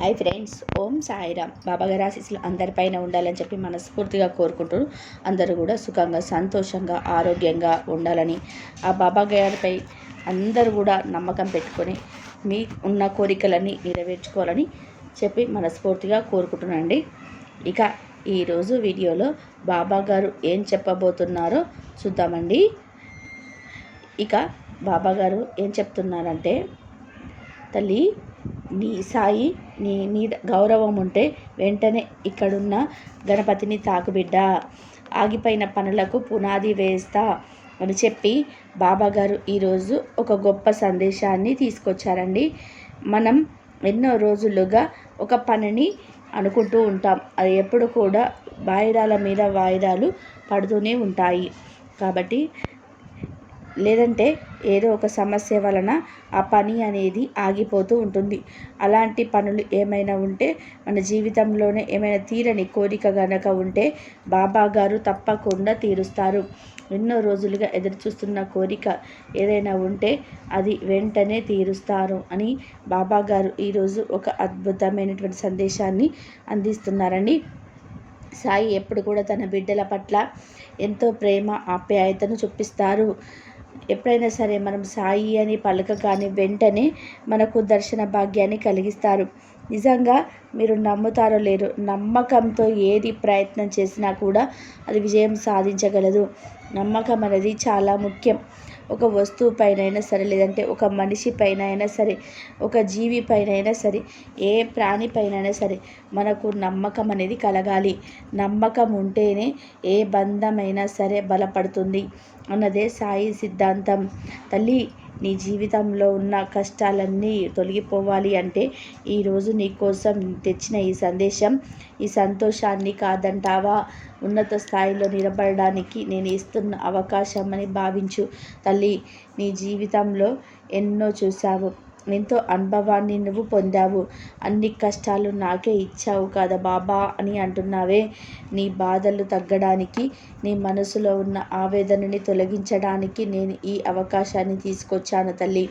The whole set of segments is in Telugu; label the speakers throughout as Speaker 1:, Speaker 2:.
Speaker 1: హాయ్ ఫ్రెండ్స్ ఓం సాయిరామ్. బాబాగారి ఆశీస్సులు అందరిపైన ఉండాలని చెప్పి మనస్ఫూర్తిగా కోరుకుంటూ అందరూ కూడా సుఖంగా సంతోషంగా ఆరోగ్యంగా ఉండాలని ఆ బాబా గారిపై అందరూ కూడా నమ్మకం పెట్టుకొని మీ ఉన్న కోరికలన్నీ నెరవేర్చుకోవాలని చెప్పి మనస్ఫూర్తిగా కోరుకుంటున్నానండి. ఇక ఈరోజు వీడియోలో బాబా గారు ఏం చెప్పబోతున్నారో చూద్దామండి. ఇక బాబా గారు ఏం చెప్తున్నారంటే తల్లి నీ సాయి నీ మీద గౌరవం ఉంటే వెంటనే ఇక్కడున్న గణపతిని తాకుబిడ్డ ఆగిపోయిన పనులకు పునాది వేస్తా అని చెప్పి బాబాగారు ఈరోజు ఒక గొప్ప సందేశాన్ని తీసుకొచ్చారండి. మనం ఎన్నో రోజులుగా ఒక పనిని అనుకుంటూ ఉంటాం. అది ఎప్పుడు కూడా వాయిదాల మీద వాయిదాలు పడుతూనే ఉంటాయి. కాబట్టి లేదంటే ఏదో ఒక సమస్య వలన ఆ పని అనేది ఆగిపోతూ ఉంటుంది. అలాంటి పనులు ఏమైనా ఉంటే మన జీవితంలోనే ఏమైనా తీరని కోరిక గనక ఉంటే బాబా గారు తప్పకుండా తీరుస్తారు. ఎన్నో రోజులుగా ఎదురు చూస్తున్న కోరిక ఏదైనా ఉంటే అది వెంటనే తీరుస్తారు అని బాబా గారు ఈరోజు ఒక అద్భుతమైనటువంటి సందేశాన్ని అందిస్తున్నారండి. సాయి ఎప్పుడు కూడా తన బిడ్డల పట్ల ఎంతో ప్రేమ ఆప్యాయతను చూపిస్తారు. ఎప్పుడైనా సరే మనం సాయి అని పలకగానే వెంటనే మనకు దర్శన భాగ్యాన్ని కలిగిస్తారు. నిజంగా మీరు నమ్ముతారో లేరు నమ్మకంతో ఏది ప్రయత్నం చేసినా కూడా అది విజయం సాధించగలదు. నమ్మకం అనేది చాలా ముఖ్యం. ఒక వస్తువు పైన అయినా సరే లేదంటే ఒక మనిషి పైన అయినా సరే ఒక జీవి పైన అయినా సరే ఏ ప్రాణి పైన అయినా సరే మనకు నమ్మకం అనేది కలగాలి. నమ్మకం ఉంటేనే ఏ బంధమైనా సరే బలపడుతుంది అన్నదే సాయి సిద్ధాంతం. తల్లి నీ జీవితంలో ఉన్న కష్టాలన్నీ తొలగిపోవాలి అంటే ఈరోజు నీ కోసం తెచ్చిన ఈ సందేశం ఈ సంతోషాన్ని కాదంటావా? ఉన్నత స్థాయిలో నిలబడడానికి నేను ఇస్తున్న అవకాశం అని భావించు తల్లి. నీ జీవితంలో ఎన్నో చూశావు. ఎంతో అనుభవాన్ని నువ్వు పొందావు. అన్ని కష్టాలు నాకే ఇచ్చావు కదా బాబా అని అంటున్నావే. నీ బాధలు తగ్గడానికి నీ మనసులో ఉన్న ఆవేదనని తొలగించడానికి నేను ఈ అవకాశాన్ని తీసుకొచ్చాను తల్లి.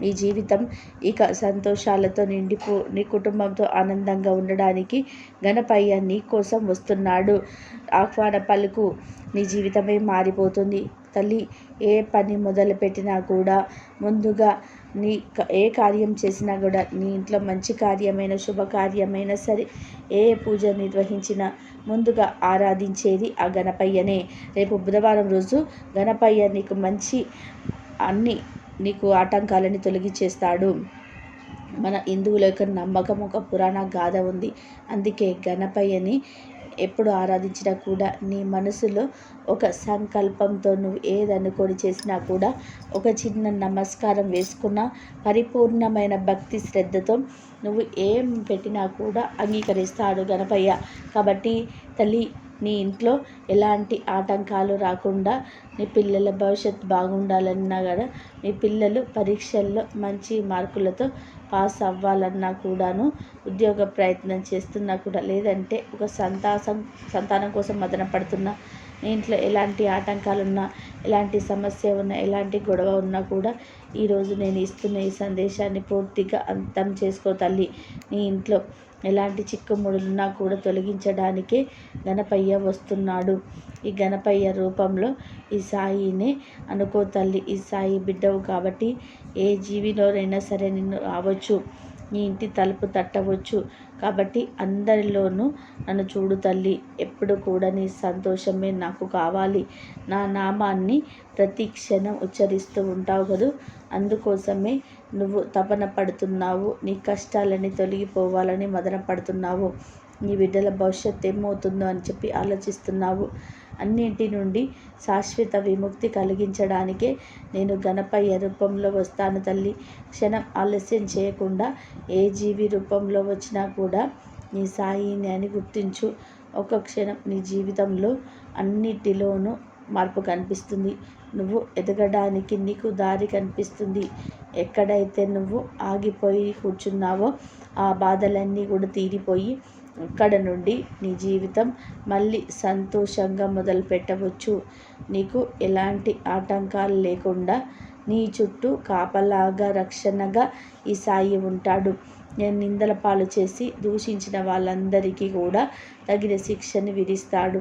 Speaker 1: నీ జీవితం ఇక సంతోషాలతో నిండిపో నీ కుటుంబంతో ఆనందంగా ఉండడానికి గణపయ్య నీ కోసం వస్తున్నాడు. ఆహ్వాన పలుకు నీ జీవితమే మారిపోతుంది తల్లి. ఏ పని మొదలుపెట్టినా కూడా ముందుగా నీ ఏ కార్యం చేసినా కూడా నీ ఇంట్లో మంచి కార్యమైన శుభకార్యమైనా సరే ఏ పూజ నిర్వహించినా ముందుగా ఆరాధించేది ఆ గణపయ్యనే. రేపు బుధవారం రోజు గణపయ్య నీకు మంచి అన్ని నీకు ఆటంకాలని తొలగించేస్తాడు మన హిందువుల యొక్క నమ్మకం ఒక పురాణ గాథ ఉంది. అందుకే గణపయ్యని ఎప్పుడు ఆరాధించినా కూడా నీ మనసులో ఒక సంకల్పంతో నువ్వు ఏదనుకొని చేసినా కూడా ఒక చిన్న నమస్కారం వేసుకున్న పరిపూర్ణమైన భక్తి శ్రద్ధతో నువ్వు ఏం పెట్టినా కూడా అంగీకరిస్తాడు గణపయ్య. కాబట్టి తల్లి నీ ఇంట్లో ఎలాంటి ఆటంకాలు రాకుండా నీ పిల్లల భవిష్యత్తు బాగుండాలన్నా కూడా నీ పిల్లలు పరీక్షల్లో మంచి మార్కులతో పాస్ అవ్వాలన్నా కూడాను ఉద్యోగ ప్రయత్నం చేస్తున్నా కూడా లేదంటే ఒక సంతాసం సంతానం కోసం మదన పడుతున్నా ఇంట్లో ఎలాంటి ఆటంకాలు ఉన్నా ఎలాంటి సమస్య ఉన్నా ఎలాంటి గొడవ ఉన్నా కూడా ఈరోజు నేను ఇస్తున్న ఈ సందేశాన్ని పూర్తిగా అంతం చేసుకో తల్లి. నీ ఇంట్లో ఎలాంటి చిక్కుముడులున్నా కూడా తొలగించడానికే గణపయ్య వస్తున్నాడు. ఈ గణపయ్య రూపంలో ఈ సాయిని అనుకో తల్లి ఈ సాయి బిడ్డవు కాబట్టి ఏ జీవిలోనైనా సరే నిన్ను రావచ్చు నీ ఇంటి తలుపు తట్టవచ్చు కాబట్టి అందరిలోనూ నన్ను చూడు తల్లి ఎప్పుడు కూడా నీ సంతోషమే నాకు కావాలి. నా నామాన్ని ప్రతి క్షణం ఉచ్చరిస్తూ ఉంటావు కదూ. అందుకోసమే నువ్వు తపన పడుతున్నావు. నీ కష్టాలని తొలగిపోవాలని మదన పడుతున్నావు నీ బిడ్డల భవిష్యత్తు ఏమవుతుందో అని చెప్పి ఆలోచిస్తున్నావు. అన్నింటి నుండి శాశ్వత విముక్తి కలిగించడానికే నేను గణపయ్య రూపంలో వస్తాను తల్లి. క్షణం ఆలస్యం చేయకుండా ఏ జీవి రూపంలో వచ్చినా కూడా నీ సాయిని అని గుర్తించు. ఒక క్షణం నీ జీవితంలో అన్నిటిలోనూ మార్పు కనిపిస్తుంది. నువ్వు ఎదగడానికి నీకు దారి కనిపిస్తుంది. ఎక్కడైతే నువ్వు ఆగిపోయి కూర్చున్నావో ఆ బాధలన్నీ కూడా తీరిపోయి అక్కడ నుండి నీ జీవితం మళ్ళీ సంతోషంగా మొదలు పెట్టవచ్చు. నీకు ఎలాంటి ఆటంకాలు లేకుండా నీ చుట్టూ కాపలాగా రక్షణగా ఈ సాయి ఉంటాడు. నేను నిందల పాలు చేసి దూషించిన వాళ్ళందరికీ కూడా తగిన శిక్షని విధిస్తాడు.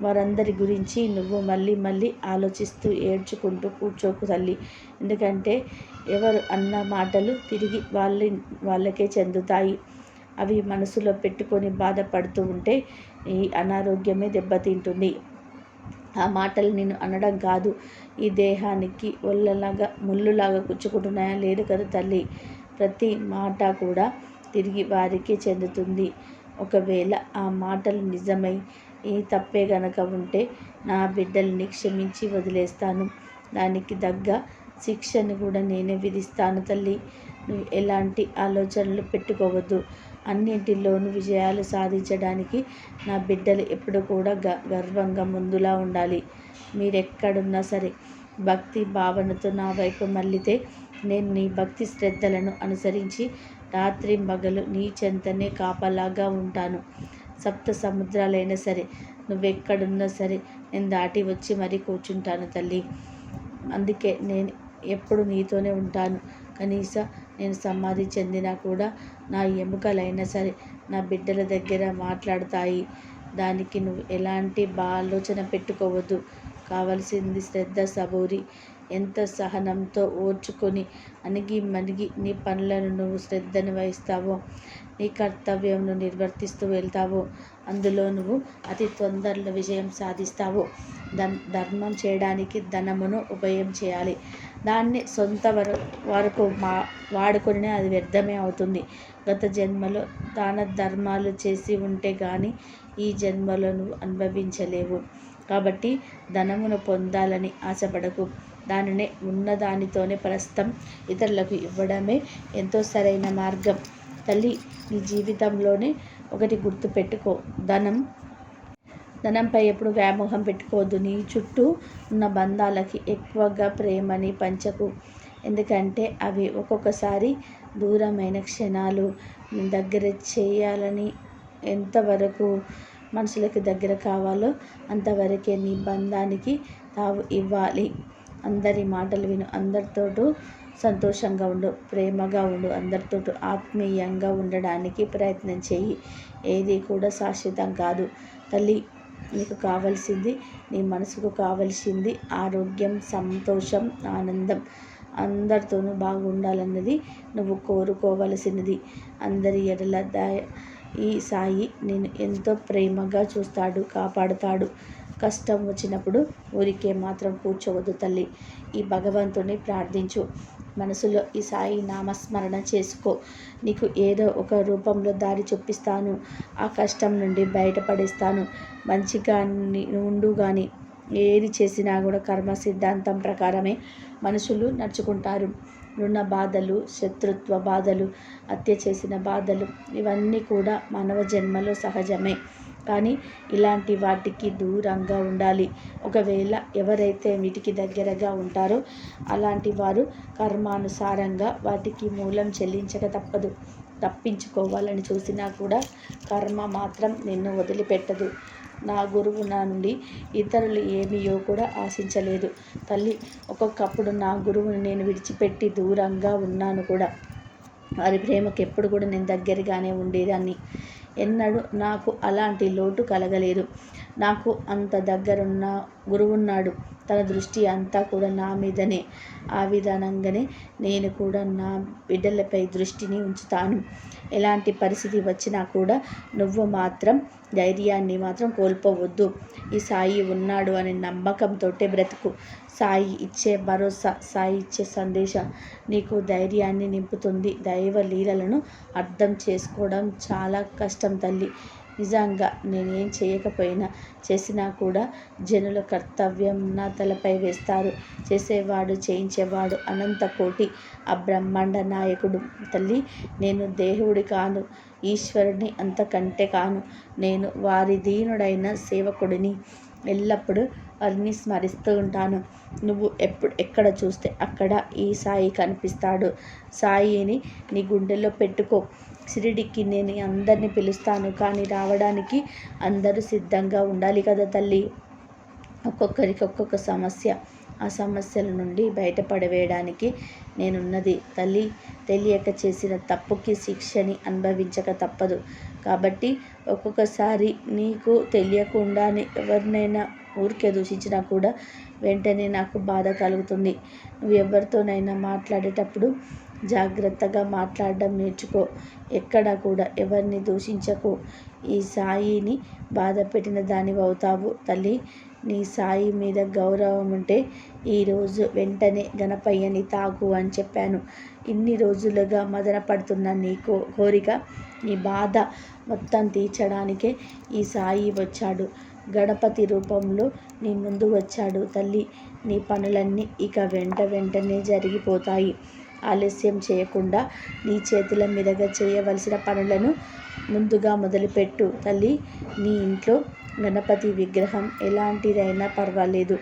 Speaker 1: వారందరి గురించి నువ్వు మళ్ళీ మళ్ళీ ఆలోచిస్తూ ఏడ్చుకుంటూ కూర్చోకు తల్లి. ఎందుకంటే ఎవరు అన్న మాటలు తిరిగి వాళ్ళ వాళ్ళకే చెందుతాయి. అవి మనసులో పెట్టుకొని బాధపడుతూ ఉంటే ఈ అనారోగ్యమే దెబ్బతింటుంది. ఆ మాటలు నేను అనడం కాదు. ఈ దేహానికి ఒళ్ళలాగా ముళ్ళులాగా కుచ్చుకుంటున్నాయా లేదు కదా తల్లి. ప్రతి మాట కూడా తిరిగి వారికి చెందుతుంది. ఒకవేళ ఆ మాటలు నిజమై ఈ తప్పే గనక ఉంటే నా బిడ్డల్ని క్షమించి వదిలేస్తాను. దానికి తగ్గ శిక్షను కూడా నేనే విధిస్తాను తల్లి. నువ్వు ఎలాంటి ఆలోచనలు పెట్టుకోవద్దు. అన్నింటిలోనూ విజయాలు సాధించడానికి నా బిడ్డలు ఎప్పుడు కూడా గ గర్వంగా ముందులా ఉండాలి. మీరెక్కడున్నా సరే భక్తి భావనతో నా వైపు మళ్ళితే నేను నీ భక్తి శ్రద్ధలను అనుసరించి రాత్రి మగలు నీ చెంతనే కాపలాగా ఉంటాను. సప్త సముద్రాలైనా సరే నువ్వెక్కడున్నా సరే నేను దాటి వచ్చి మరీ కూర్చుంటాను తల్లి. అందుకే నేను ఎప్పుడు నీతోనే ఉంటాను. కనీస నేను సమాధి చెందినా కూడా నా ఎముకలైనా సరే నా బిడ్డల దగ్గర మాట్లాడతాయి. దానికి నువ్వు ఎలాంటి బా ఆలోచన పెట్టుకోవద్దు. కావలసింది శ్రద్ధ సబూరి. ఎంత సహనంతో ఓర్చుకొని అణిగి మణిగి నీ పనులను నువ్వు శ్రద్ధను వహిస్తావో నీ కర్తవ్యంను నిర్వర్తిస్తూ వెళ్తావో అందులో నువ్వు అతి తొందరలో విజయం సాధిస్తావు దన్ ధర్మం చేయడానికి ధనమును ఉపయోగం చేయాలి. దాన్ని సొంత వర వరకు మా వాడుకునే అది వ్యర్థమే అవుతుంది. గత జన్మలో దాన ధర్మాలు చేసి ఉంటే కానీ ఈ జన్మలో నువ్వు అనుభవించలేవు. కాబట్టి ధనమును పొందాలని ఆశపడకు. దానినే ఉన్నదానితోనే ప్రస్తుతం ఇతరులకు ఇవ్వడమే ఎంతో సరైన మార్గం. తల్లి నీ జీవితంలోనే ఒకటి గుర్తుపెట్టుకో ధనం ధనంపై ఎప్పుడు వ్యామోహం పెట్టుకోవద్దు. నీ చుట్టూ ఉన్న బంధాలకి ఎక్కువగా ప్రేమని పంచకు. ఎందుకంటే అవి ఒక్కొక్కసారి దూరమైన క్షణాలు. దగ్గర చేయాలని ఎంతవరకు మనుషులకి దగ్గర కావాలో అంతవరకే నీ బంధానికి తావు ఇవ్వాలి. అందరి మాటలు విను అందరితోటూ సంతోషంగా ఉండు ప్రేమగా ఉండు అందరితో ఆత్మీయంగా ఉండడానికి ప్రయత్నం చేయి. ఏది కూడా శాశ్వతం కాదు. తల్లి నీకు కావలసింది నీ మనసుకు కావలసింది ఆరోగ్యం సంతోషం ఆనందం. అందరితోనూ బాగుండాలన్నది నువ్వు కోరుకోవలసినది. అందరి ఎడల దయ ఈ సాయి నేను ఎంతో ప్రేమగా చూస్తాడు కాపాడుతాడు. కష్టం వచ్చినప్పుడు ఊరికే మాత్రం కూర్చోవద్దు తల్లి. ఈ భగవంతుని ప్రార్థించు. మనసులో ఈ సాయి నామస్మరణ చేసుకో. నీకు ఏదో ఒక రూపంలో దారి చూపిస్తాను. ఆ కష్టం నుండి బయటపడిస్తాను. మంచిగా ఉండు కానీ ఏది చేసినా కూడా కర్మ సిద్ధాంతం ప్రకారమే మనుషులు నడుచుకుంటారు. రుణ బాధలు శత్రుత్వ బాధలు హత్య చేసిన బాధలు ఇవన్నీ కూడా మానవ జన్మలో సహజమే. కానీ ఇలాంటి వాటికి దూరంగా ఉండాలి. ఒకవేళ ఎవరైతే వీటికి దగ్గరగా ఉంటారో అలాంటి వారు కర్మానుసారంగా వాటికి మూలం చెల్లించక తప్పదు. తప్పించుకోవాలని చూసినా కూడా కర్మ మాత్రం నిన్ను వదిలిపెట్టదు. నా గురువు నా నుండి ఇతరులు ఏమీయో కూడా ఆశించలేదు. తల్లి ఒక్కొక్కప్పుడు నా గురువుని నేను విడిచిపెట్టి దూరంగా ఉన్నాను కూడా. వారి ప్రేమకు ఎప్పుడు కూడా నేను దగ్గరగానే ఉండేదాన్ని. ఎన్నడూ నాకు అలాంటి లోటు కలగలేదు. నాకు అంత దగ్గరున్న గురువున్నాడు. తన దృష్టి అంతా కూడా నా మీదనే. ఆ విధానంగానే నేను కూడా నా బిడ్డలపై దృష్టిని ఉంచుతాను. ఎలాంటి పరిస్థితి వచ్చినా కూడా నువ్వు మాత్రం ధైర్యాన్ని మాత్రం కోల్పోవద్దు. ఈ సాయి ఉన్నాడు అనే నమ్మకంతో బ్రతుకు. సాయి ఇచ్చే భరోసా సాయి ఇచ్చే సందేశం నీకు ధైర్యాన్ని నింపుతుంది. దైవ లీలలను అర్థం చేసుకోవడం చాలా కష్టం తల్లి. నిజంగా నేనేం చేయకపోయినా చేసినా కూడా జనుల కర్తవ్యం నా తలపై వేస్తారు. చేసేవాడు చేయించేవాడు అనంత కోటి. ఆ బ్రహ్మాండ నాయకుడు తల్లి నేను దేవుడి కాను ఈశ్వరుని అంతకంటే కాను. నేను వారి దీనుడైన సేవకుడిని ఎల్లప్పుడూ వారిని స్మరిస్తూ ఉంటాను. నువ్వు ఎప్పుడు ఎక్కడ చూస్తే అక్కడ ఈ సాయి కనిపిస్తాడు. సాయిని నీ గుండెల్లో పెట్టుకో. షిరిడికి నేను అందరినీ పిలుస్తాను కానీ రావడానికి అందరూ సిద్ధంగా ఉండాలి కదా తల్లి. ఒక్కొక్కరికి ఒక్కొక్క సమస్య. ఆ సమస్యల నుండి బయటపడవేయడానికి నేనున్నది. తల్లి తెలియక చేసిన తప్పుకి శిక్షని అనుభవించక తప్పదు. కాబట్టి ఒక్కొక్కసారి నీకు తెలియకుండానే ఎవరినైనా ఊరికే దూషించినా కూడా వెంటనే నాకు బాధ కలుగుతుంది. నువ్వు ఎవరితోనైనా మాట్లాడేటప్పుడు జాగ్రత్తగా మాట్లాడడం నేర్చుకో. ఎక్కడ కూడా ఎవరిని దూషించకు. ఈ సాయిని బాధ పెట్టిన దానివి అవుతావు తల్లి. నీ సాయి మీద గౌరవం ఉంటే ఈరోజు వెంటనే గణపయ్యని తాకు అని చెప్పాను. ఇన్ని రోజులుగా మదన పడుతున్న నీ కో కోరిక నీ బాధ మొత్తం తీర్చడానికే ఈ సాయి వచ్చాడు. గణపతి రూపంలో నీ ముందు వచ్చాడు తల్లి. నీ పనులన్నీ ఇక వెంట వెంటనే జరిగిపోతాయి. ఆలస్యం చేయకుండా నీ చేతుల మీదుగా చేయవలసిన పనులను ముందుగా మొదలుపెట్టు తల్లి. నీ ఇంట్లో గణపతి విగ్రహం ఎలాంటిదైనా పర్వాలేదు.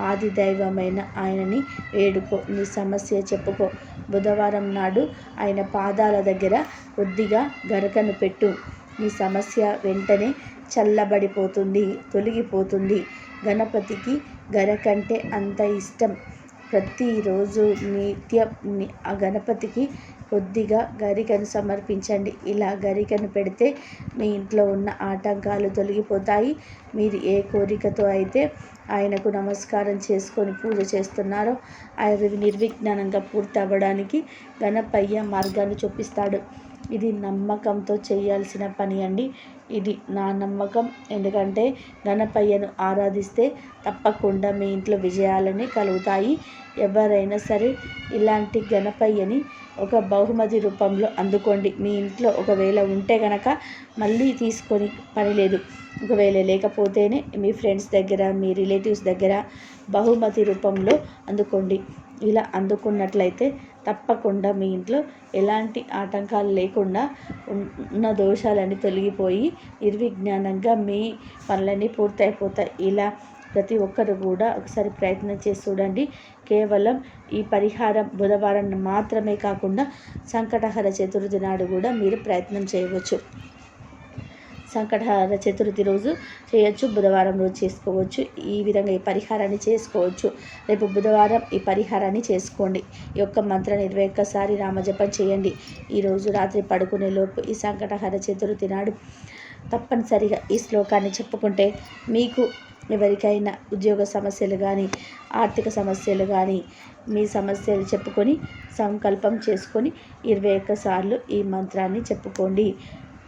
Speaker 1: ఆది దైవమైన ఆయనని వేడుకో నీ సమస్య చెప్పుకో. బుధవారం నాడు ఆయన పాదాల దగ్గర కొద్దిగా గరకను పెట్టు. నీ సమస్య వెంటనే చల్లబడిపోతుంది తొలగిపోతుంది. గణపతికి గరకంటే అంత ఇష్టం ప్రతిరోజు నిత్యం ఆ గణపతికి కొద్దిగా గరికను సమర్పించండి. ఇలా గరికను పెడితే మీ ఇంట్లో ఉన్న ఆటంకాలు తొలగిపోతాయి. మీరు ఏ కోరికతో అయితే ఆయనకు నమస్కారం చేసుకొని పూజ చేస్తున్నారో ఆయన నిర్విఘ్నంగా పూర్తి అవ్వడానికి గణపయ్య మార్గాన్ని చూపిస్తాడు. ఇది నమ్మకంతో చేయాల్సిన పని అండి. ఇది నా నమ్మకం. ఎందుకంటే గణపయ్యను ఆరాధిస్తే తప్పకుండా మీ ఇంట్లో విజయాలని కలుగుతాయి. ఎవరైనా సరే ఇలాంటి గణపయ్యని ఒక బహుమతి రూపంలో అందుకోండి. మీ ఇంట్లో ఒకవేళ ఉంటే కనుక మళ్ళీ తీసుకొని పని లేదు. ఒకవేళ లేకపోతేనే మీ ఫ్రెండ్స్ దగ్గర మీ రిలేటివ్స్ దగ్గర బహుమతి రూపంలో అందుకోండి. ఇలా అందుకున్నట్లయితే తప్పకుండా మీ ఇంట్లో ఎలాంటి ఆటంకాలు లేకుండా ఉన్న దోషాలన్నీ తొలగిపోయి నిర్విజ్ఞానంగా మీ పనులన్నీ పూర్తయిపోతాయి. ఇలా ప్రతి ఒక్కరు కూడా ఒకసారి ప్రయత్నం చేసి చూడండి. కేవలం ఈ పరిహారం బుధవారం మాత్రమే కాకుండా సంకటహర చతుర్థి నాడు కూడా మీరు ప్రయత్నం చేయవచ్చు. సంకటహార చతుర్థి రోజు చేయొచ్చు. బుధవారం రోజు చేసుకోవచ్చు. ఈ విధంగా ఈ పరిహారాన్ని చేసుకోవచ్చు. రేపు బుధవారం ఈ పరిహారాన్ని చేసుకోండి. ఈ యొక్క మంత్రాన్ని ఇరవై ఒక్కసారి రామజపం చేయండి. ఈరోజు రాత్రి పడుకునే లోపు ఈ సంకటహార చతుర్థి నాడు తప్పనిసరిగా ఈ శ్లోకాన్ని చెప్పుకుంటే మీకు ఎవరికైనా ఉద్యోగ సమస్యలు కానీ ఆర్థిక సమస్యలు కానీ మీ సమస్యలు చెప్పుకొని సంకల్పం చేసుకొని ఇరవై ఒక్కసార్లు ఈ మంత్రాన్ని చెప్పుకోండి.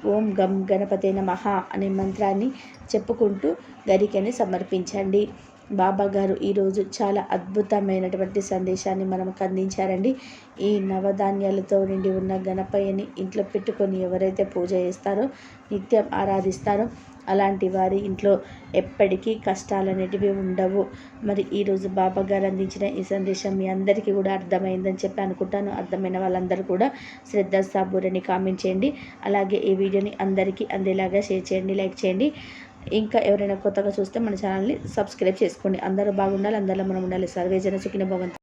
Speaker 1: ఓం గం గణపతే నమః అనే మంత్రాన్ని చెప్పుకుంటూ గరికని సమర్పించండి. బాబా గారు ఈరోజు చాలా అద్భుతమైనటువంటి సందేశాన్ని మనకు అందించారండి. ఈ నవధాన్యాలతో నిండి ఉన్న గణపయ్యని ఇంట్లో పెట్టుకొని ఎవరైతే పూజ చేస్తారో నిత్యం ఆరాధిస్తారో అలాంటి వారి ఇంట్లో ఎప్పటికీ కష్టాలు అనేటివి ఉండవు. మరి ఈరోజు బాబా గారు అందించిన ఈ సందేశం మీ అందరికీ కూడా అర్థమైందని చెప్పి అనుకుంటాను. అర్థమైన వాళ్ళందరూ కూడా శ్రద్ధ సాబూరని కామెంట్ చేయండి. అలాగే ఈ వీడియోని అందరికీ అందేలాగా షేర్ చేయండి లైక్ చేయండి. ఇంకా ఎవరైనా కొత్తగా చూస్తే మన ఛానల్ని సబ్స్క్రైబ్ చేసుకోండి. అందరూ బాగుండాలి అందరిలో మనం ఉండాలి. సర్వేజన సుఖిన భవంతు.